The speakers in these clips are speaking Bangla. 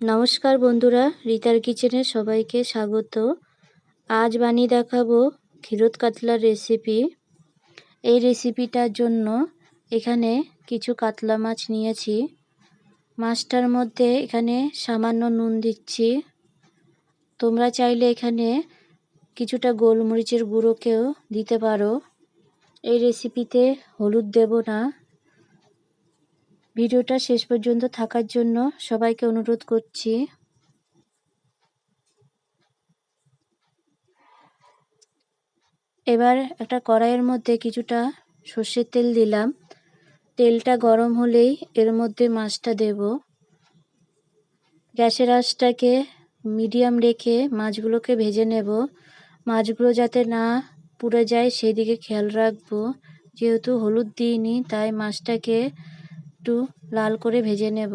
নমস্কার বন্ধুরা, রিতার কিচেনে সবাইকে স্বাগত। আজ বানিয়ে দেখাবো ক্ষীরত কাতলার রেসিপি এই রেসিপিটার জন্য এখানে কিছু কাতলা মাছ নিয়েছি। মাছটার মধ্যে এখানে সামান্য নুন দিচ্ছি। তোমরা চাইলে এখানে কিছুটা গোলমরিচের গুঁড়োকেও দিতে পারো। এই রেসিপিতে হলুদ দেব না। ভিডিওটা শেষ পর্যন্ত থাকার জন্য সবাইকে অনুরোধ করছি। এবার একটা কড়াইয়ের মধ্যে কিছুটা সর্ষের তেল দিলাম। তেলটা গরম হলেই এর মধ্যে মাছটা দেব। গ্যাসের আঁচটাকে মিডিয়াম রেখে মাছগুলোকে ভেজে নেব। মাছগুলো যাতে না পুড়ে যায় সেই দিকে খেয়াল রাখব। যেহেতু হলুদ দিইনি, তাই মাছটাকে একটু লাল করে ভেজে নেব।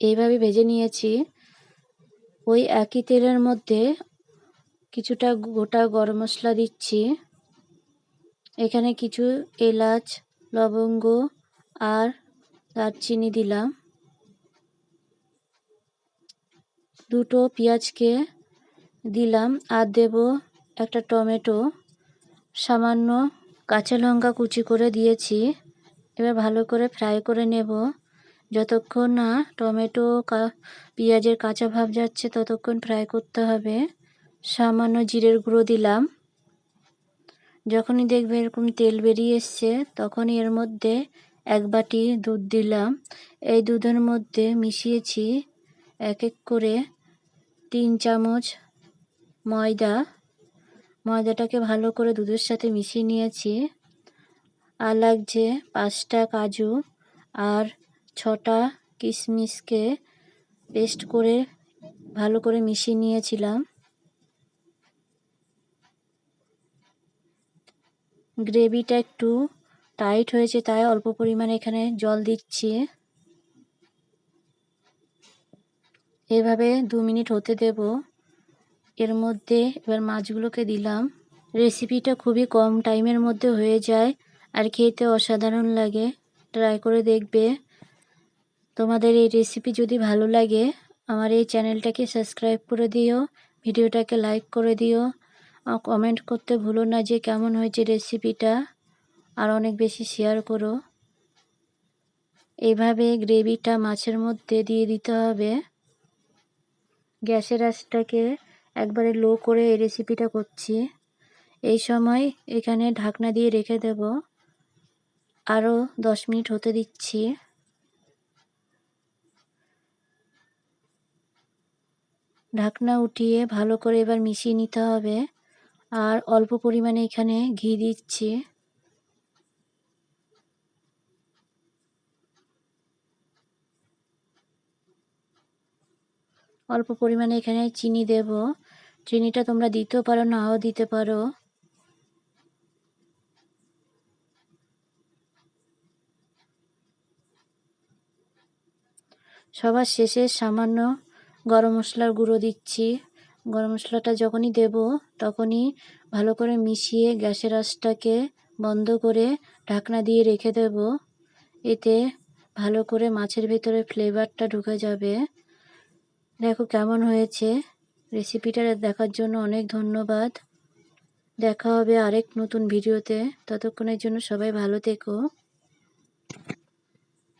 এইভাবে ভেজে নিয়েছি। ওই একই তেলের মধ্যে কিছুটা গোটা গরম মশলা দিচ্ছি। এখানে কিছু এলাচ, লবঙ্গ আর দারচিনি দিলাম। দুটো পেঁয়াজকে দিলাম আর দেব একটা টমেটো। সামান্য কাঁচা লঙ্কা কুচি করে দিয়েছি। এবার ভালো করে ফ্রাই করে নেব। যতক্ষণ না টমেটো পেঁয়াজের কাঁচা ভাব যাচ্ছে, ততক্ষণ ফ্রাই করতে হবে। সামান্য জিরের গুঁড়ো দিলাম। যখনই দেখবে এরকম তেল বেরিয়ে এসছে, তখনই এর মধ্যে এক বাটি দুধ দিলাম। এই দুধের মধ্যে মিশিয়েছি এক এক করে তিন চামচ ময়দা। ময়দাটাকে ভালো করে দুধের সাথে মিশিয়ে নিয়েছি। আর লাগছে পাঁচটা কাজু আর ছটা কিশমিশকে পেস্ট করে ভালো করে মিশিয়ে নিয়েছিলাম। গ্রেভিটা একটু টাইট হয়েছে, তাই অল্প পরিমাণে এখানে জল দিচ্ছি। এভাবে দু মিনিট হতে দেব। এর মধ্যে এবার মাছগুলোকে দিলাম। রেসিপিটা খুবই কম টাইমের মধ্যে হয়ে যায় আর খেতে অসাধারণ লাগে। ট্রাই করে দেখবে। তোমাদের এই রেসিপি যদি ভালো লাগে, আমার এই চ্যানেলটাকে সাবস্ক্রাইব করে দিও, ভিডিওটাকে লাইক করে দিও। কমেন্ট করতে ভুলো না যে কেমন হয়েছে রেসিপিটা, আর অনেক বেশি শেয়ার করো। এইভাবে গ্রেভিটা মাছের মধ্যে দিয়ে দিতে হবে। গ্যাসের আঁচটাকে একবারে লো করে এই রেসিপিটা করছি। এই সময় এখানে ঢাকনা দিয়ে রেখে দেব। আরও দশ মিনিট হতে দিচ্ছি। ঢাকনা উঠিয়ে ভালো করে এবার মিশিয়ে নিতে হবে। আর অল্প পরিমাণে এখানে ঘি দিচ্ছি। অল্প পরিমাণে এখানে চিনি দেব। চিনিটা তোমরা দিতেও পারো, নাও দিতে পারো। সবার শেষে সামান্য গরম মশলার গুঁড়ো দিচ্ছি। গরম মশলাটা যখনই দেব, তখনই ভালো করে মিশিয়ে গ্যাসের আঁচটাকে বন্ধ করে ঢাকনা দিয়ে রেখে দেব। এতে ভালো করে মাছের ভেতরে ফ্লেভারটা ঢুকে যাবে। দেখো কেমন হয়েছে। রেসিপিটা দেখার জন্য অনেক ধন্যবাদ। দেখা হবে আরেক নতুন ভিডিওতে ততক্ষণের জন্য সবাই ভালো থেকো।